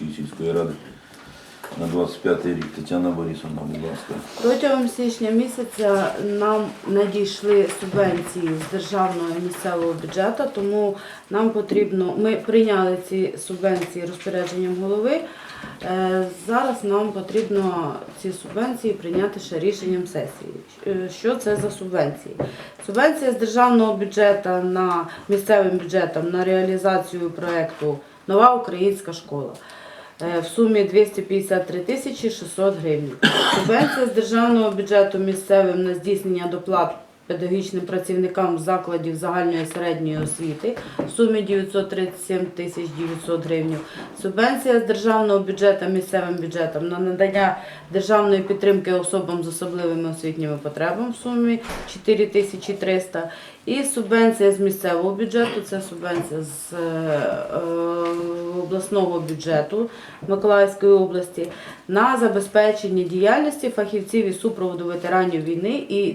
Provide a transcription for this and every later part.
Торської сільської ради на 25 рік. Тетяна Борисовна, будь ласка. Протягом січня місяця нам надійшли субвенції з державного і місцевого бюджету, тому нам потрібно, ми прийняли ці субвенції розпорядженням голови. Е, Зараз нам потрібно ці субвенції прийняти ще рішенням сесії. Е, Що це за субвенції? Субвенція з державного бюджету на місцевим бюджетом на реалізацію проєкту Нова українська школа в сумі 253 тисячі 600 гривень. Субвенція з державного бюджету місцевим на здійснення доплат педагогічним працівникам закладів загальної середньої освіти в сумі 937 тисяч 900 гривень. Субвенція з державного бюджету місцевим бюджетом на надання державної підтримки особам з особливими освітніми потребами в сумі 4300. І субвенція з місцевого бюджету, це субвенція з е, е, обласного бюджету Миколаївської області на забезпечення діяльності фахівців із супроводу ветеранів війни і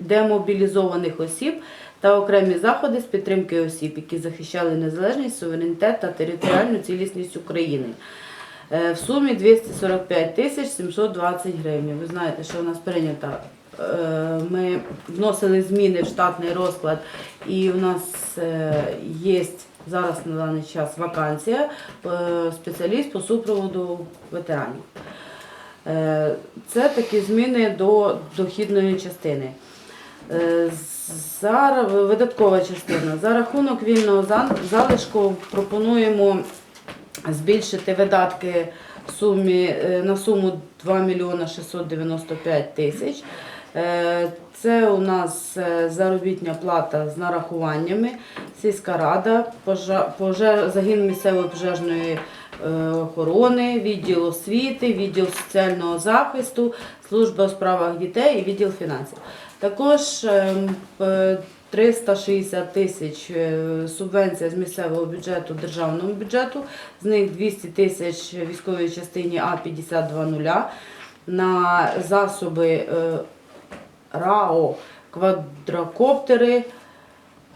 демобілізованих осіб та окремі заходи з підтримки осіб, які захищали незалежність, суверенітет та територіальну цілісність України. Е, В сумі 245 тисяч 720 гривень. Ви знаєте, що у нас прийнято. Е, Ми вносили зміни в штатний розклад, і у нас є зараз на даний час вакансія е, спеціаліст по супроводу ветеранів. Е, Це такі зміни до дохідної частини. Е, За видаткова частина. За рахунок вільного залишку пропонуємо збільшити видатки в сумі, е, на суму 2 мільйона 695 тисяч. Е, Це у нас е, заробітня плата з нарахуваннями, сільська рада, пожеж- загін місцевої пожежної е, охорони, відділ освіти, відділ соціального захисту, служба у справах дітей і відділ фінансів. Також ем, п- 360 тисяч е, субвенція з місцевого бюджету державному бюджету, з них 200 тисяч військовій частині А-5200 на засоби РАО, квадрокоптери,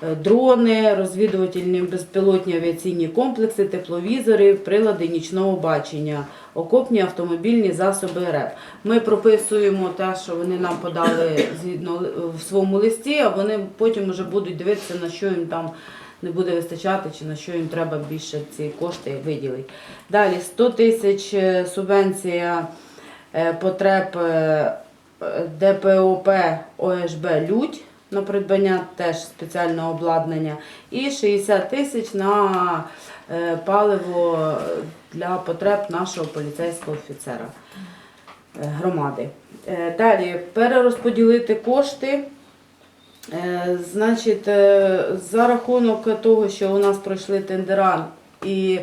е, дрони, розвідувальні безпілотні авіаційні комплекси, тепловізори, прилади нічного бачення, окопні автомобільні засоби РЕП. Ми прописуємо те, що вони нам подали згідно в своєму листі, а вони потім вже будуть дивитися, на що їм там не буде вистачати, чи на що їм треба більше ці кошти виділити. Далі 100 тисяч е, субвенція е, потреб ДПОП ОСБ Людь на придбання теж спеціального обладнання і 60 тисяч на е, паливо для потреб нашого поліцейського офіцера е, громади. Е, Далі перерозподілити кошти. Е, Значить, е, за рахунок того, що у нас пройшли тендера і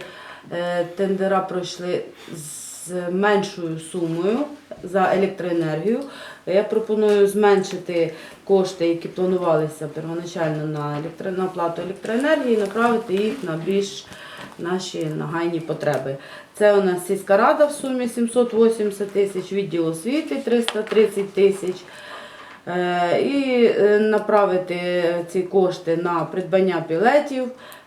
е, тендера пройшли з меншою сумою за електроенергію, я пропоную зменшити кошти, які планувалися первоначально на, електро... електроенергії, направити їх на більш наші нагайні потреби. Це у нас сільська рада в сумі 780 тисяч, відділ освіти 330 тисяч. Е, І е, направити ці кошти на придбання пілетів,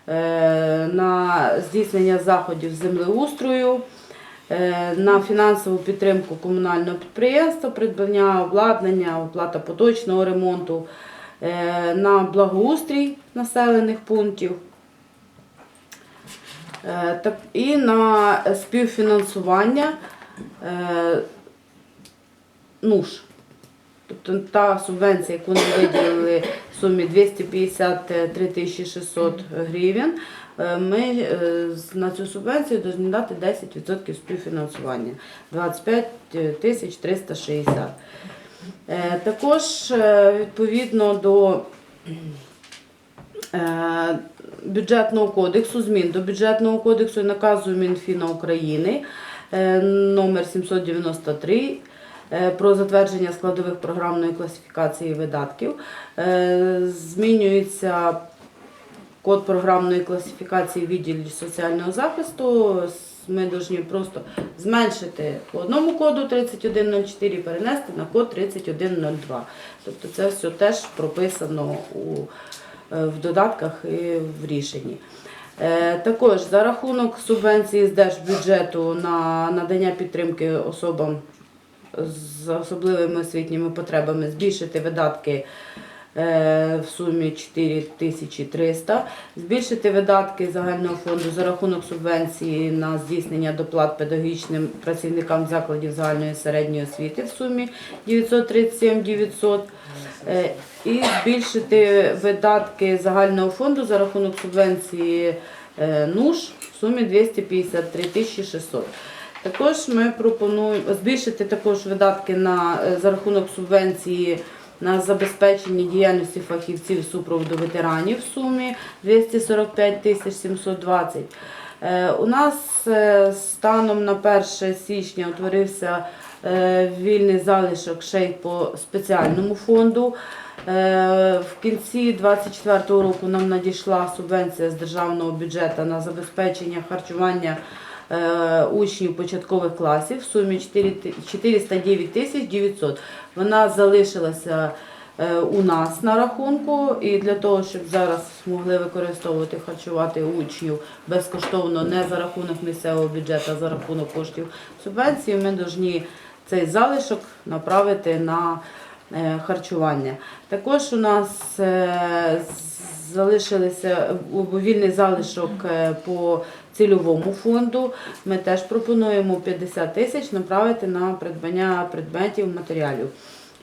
е, на здійснення заходів землеустрою, на фінансову підтримку комунального підприємства, придбання обладнання, оплата поточного ремонту, е, на благоустрій населених пунктів. Е, І на співфінансування е, нуж. Тобто та субвенція, яку нам виділили в сумі 253 600 гривень, е, ми е, на цю субвенцію повинні дати 10% співфінансування 25 тисяч 360. Е, Також е, відповідно до е, бюджетного кодексу, змін до бюджетного кодексу і наказу Мінфіна України е, номер 793 е, про затвердження складових програмної класифікації видатків. Е, Змінюється код програмної класифікації в соціального захисту. Ми повинні просто зменшити по одному коду 3104 і перенести на код 3102. Тобто це все теж прописано у, е, в додатках і в рішенні. Е, Також за рахунок субвенції з держбюджету на надання підтримки особам з особливими освітніми потребами збільшити видатки в сумі 4300, збільшити видатки загального фонду за рахунок субвенції на здійснення доплат педагогічним працівникам закладів загальної середньої освіти в сумі 937 900. Е, І збільшити видатки загального фонду за рахунок субвенції е, НУШ в сумі 253 тисячі 600. Також ми пропонуємо збільшити також видатки на, е, за рахунок субвенції на забезпечення діяльності фахівців супроводу ветеранів в сумі 245 тисяч 720. Е, У нас е, станом на 1 січня утворився е, вільний залишок ще й по спеціальному фонду. В кінці 2024 року нам надійшла субвенція з державного бюджету на забезпечення харчування учнів початкових класів в сумі 4 ти- 409 тисяч 900. Вона залишилася е, у нас на рахунку, і для того, щоб зараз могли використовувати харчувати учнів безкоштовно не за рахунок місцевого бюджету, а за рахунок коштів субвенції, ми повинні цей залишок направити на е, харчування. Також у нас е, залишилися е, вільний залишок е, по цільовому фонду. Ми теж пропонуємо 50 тисяч направити на придбання предметів, матеріалів.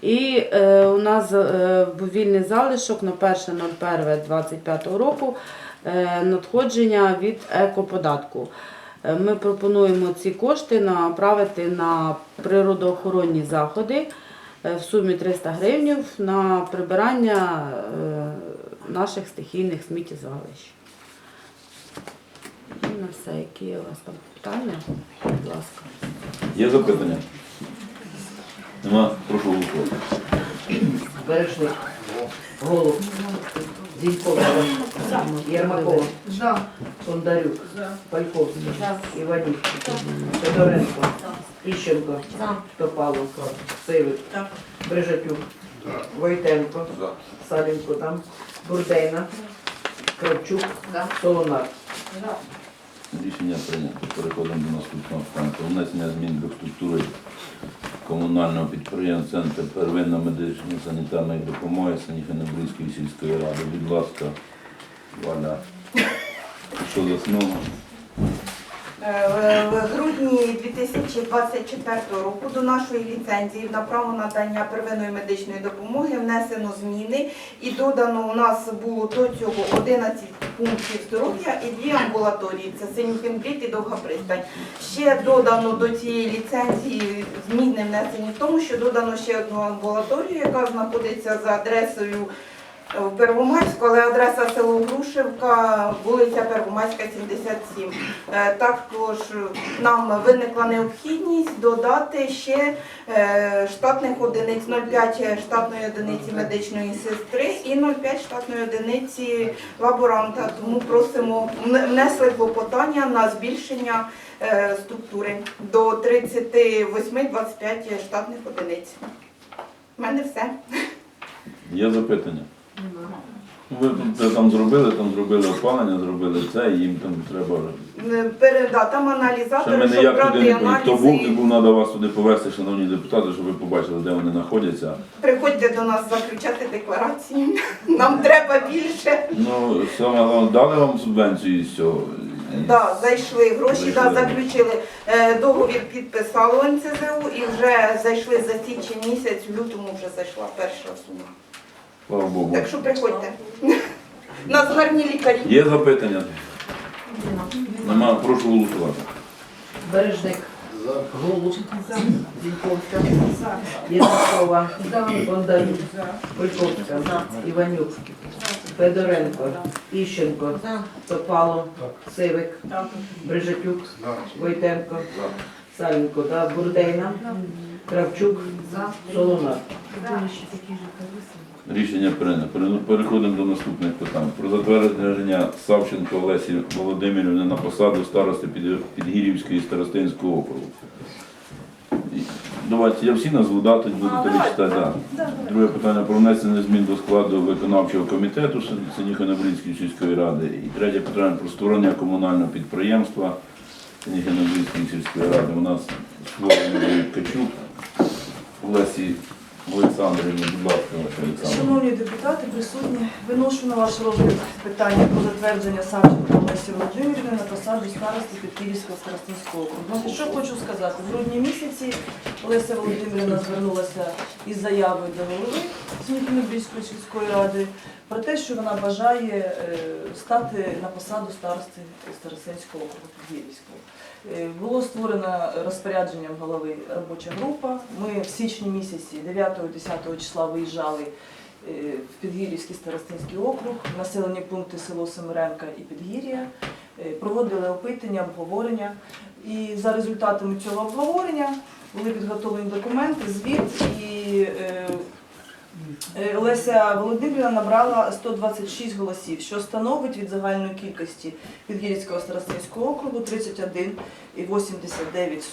І е, у нас е, вільний залишок на 1.01.25 року е, надходження від екоподатку. Е, Ми пропонуємо ці кошти направити на природоохоронні заходи е, в сумі 300 гривень на прибирання е, наших стихійних сміттєзвалищ. На все, які є у вас там питання, будь ласка. Є запитання? Нема, прошу голосувати. Бережник. Голуб. Зінькова. Єрмакова. Бондарюк. Пальковський. Іванюк. Федоренко. Іщенко. Топалов. Сивик. Брижатюк. Войтенко. Салінко там. Бурдейна. Кравчук. Солонар. Рішення прийнято. Переходимо до наступного. Про внесення змін до структури комунального підприємства Центр первинної медичної санітарної допомоги Саніхенебрійської сільської ради. Будь ласка, Валя. Що заснуло? Е, В грудні 2024 року до нашої ліцензії на право надання первинної медичної допомоги внесено зміни і додано у нас було до цього 11 пунктів здоров'я і дві амбулаторії. Це Синюхенбрід і Довга пристань. Ще додано до цієї ліцензії зміни внесені в тому, що додано ще одну амбулаторію, яка знаходиться за адресою в Первомайську, але адреса село Грушевка, вулиця Первомайська, 77. Е, Також нам виникла необхідність додати ще е, штатних одиниць 0,5 штатної одиниці медичної сестри і 0,5 штатної одиниці лаборанта. Тому просимо внесли клопотання на збільшення е, структури до 38-25 штатних одиниць. У мене все. Є запитання? Ви там зробили, там зробили опалення, зробили це, і їм там треба. Переда, там Ще аналізатори, ми щоб ніяк туди брати не поїдемо. Хто був, аналізи. був, треба вас туди повезти, шановні депутати, щоб ви побачили, де вони знаходяться. Приходьте до нас заключати декларації. Нам треба більше. Ну, саме головне, дали вам субвенцію з цього? Да, зайшли гроші, да, Зайшли. заключили. Е, Договір підписало НЦЗУ і вже зайшли за січень місяць, в лютому вже зайшла перша сума. Слава Богу. Так що приходьте. У нас гарні лікарі. Є запитання? Нема, прошу голосувати. Бережник. Голуб. Зіньковська. Єрмакова. Бондарюк. Пальковська. Іванюк. Федоренко. Іщенко. Топало. Сивик. Брижатюк. Войтенко. Салінко. Бурдейна. Кравчук. Солонар. Рішення прийнято. Переходимо до наступних питань. Про затвердження Савченко Олесі Володимирівни на посаду старости Під- Підгірівської старостинського округу. Давайте я всі назву, да, тоді А, будете давайте, читати. Да. Друге питання про внесення змін до складу виконавчого комітету Синіхонобрідської сільської ради. І третє питання про створення комунального підприємства Синіхонобрідської сільської ради. У нас створений Ткачук Олесі Олександрівні, будь ласка, Олександр. Шановні депутати, присутні, виношу на ваш розгляд питання про затвердження Савченко Олесі Володимирівни на посаду старості Підківського старостинського округу. Що хочу сказати, в грудні місяці Олеся Володимирівна звернулася із заявою до голови Смітнобільської сільської ради про те, що вона бажає е, стати на посаду старости Старостинського округу Підгірського. Е, Було створено розпорядженням голови робоча група. Ми в січні місяці 9-10 числа виїжджали е, в Підгір'ївський старостинський округ, населені пункти село Семиренка і Підгір'я, проводили опитання, обговорення. І за результатами цього обговорення були підготовлені документи, звіт і е, Е, Володимирівна набрала 126 голосів, що становить від загальної кількості Підгірського старостинського округу 31,89